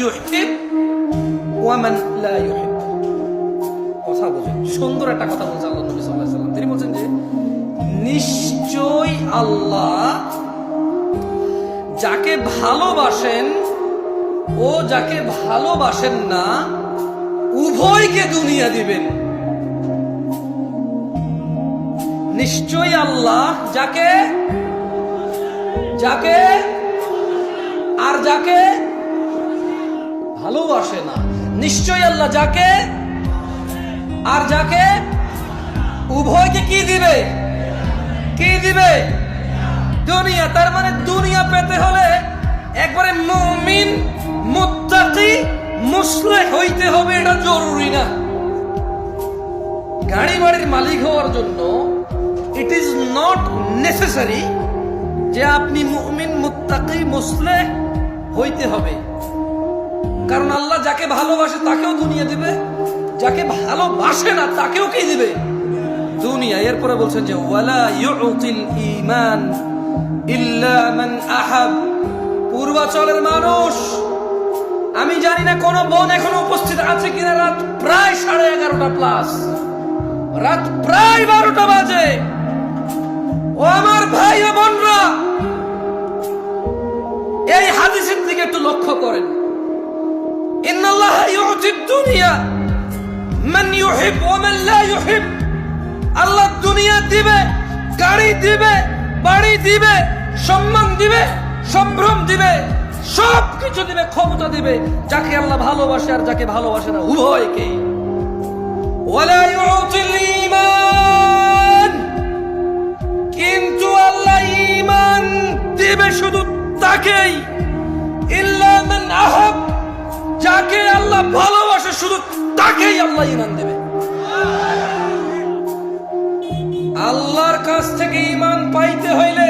ইউহিব ওয়া মান লা ইউহিব। কথা বুঝুন সুন্দর একটা কথা বলছে আল্লাহ নবী সাল্লাল্লাহু আলাইহি সাল্লাম তিনি বলছেন যে নিশ্চয় আল্লাহ যাকে ভালোবাসেন ও যাকে ভালোবাসেন না, উভয়কে দুনিয়া দিবেন। নিশ্চয় আল্লাহ যাকে যাকে, আর যাকে ভালোবাসে না। নিশ্চয় আল্লাহ যাকে আর যাকে উভয়কে কি দিবে? কি দিবে? দুনিয়া, তার মানে দুনিয়া পেতে হলে একবারে মুমিন, মুত্তাকি মুসলে হইতে হবে, এটা জরুরি না। গাড়ি বাড়ির মালিক হওয়ার জন্য ইট ইজ নট নেসেসারি যে আপনি মুমিন, মুত্তাকি মুসলে হইতে হবে। কারণ আল্লাহ যাকে ভালোবাসে তাকেও দুনিয়া দিবে, যাকে ভালোবাসে না তাকেও কি দিবে? দুনিয়া। এরপরে বলছেন যে, ওয়ালা ইউতিল ঈমান ইল্লা মান আহাব। পূর্বাচলের মানুষ, আমি জানি না কোন বোন এখনও উপস্থিত আছে কিনা, রাত প্রায় সাড়ে এগারোটা প্লাস রাত প্রায় বারোটা বাজে। ও আমার ভাই ও বোনরা দুনিয়া মান ইউহিব ওয়া মান লা ইউহিব আল্লাহ দুনিয়া দিবে, গাড়ি দিবে, বাড়ি দিবে, সম্মান দিবে, সম্ভ্রম দিবে সব কিছু দিবে, ক্ষমতা দিবে, যাকে আল্লাহ ভালোবাসে আর যাকে ভালোবাসে না, উভয়কে। কিন্তু আল্লাহ ঈমান দিবে শুধু তাকেই। আল্লাহ ভালোবাসে শুধু তাকেই আল্লাহ ইমান দেবে। আল্লাহর কাছ থেকে ইমান পাইতে হইলে